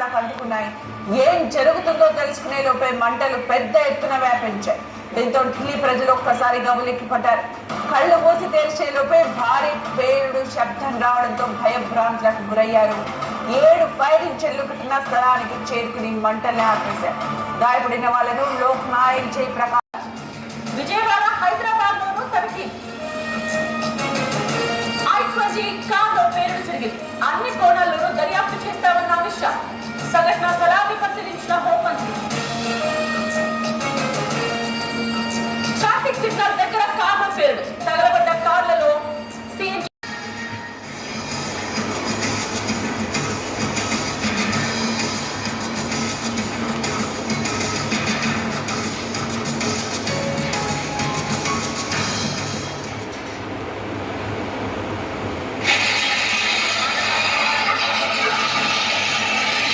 మనకు అంటుకున్నాయి ఏం జరుగుతుందో తెలుసుకునే లోపే మంటలు పెద్ద ఎత్తున వ్యాపించాయి. దీంతో ఢిల్లీ ప్రజలు ఒక్కసారి గబులెక్కి పడ్డారు కళ్ళు మూసి తెరిచే లోపే భారీ పేరుడు శబ్దం రావడంతో భయభ్రాంతులకు గురయ్యారు. ఏడు ఫైరింగ్ చెల్లు స్థలానికి చేరుకుని మంటల్ని ఆపేశారు. గాయపడిన వాళ్ళను లోక్ నాయక్ జయప్రకాష్. విజయవాడ హైదరాబాద్ లోను తనిఖీ. ఐక్వజీ కాండో పేరుడు జరిగింది. అన్ని కోణాల్లోనూ Solidarna Zarady Bacyliczna Hołpani. Czas eksemplarnego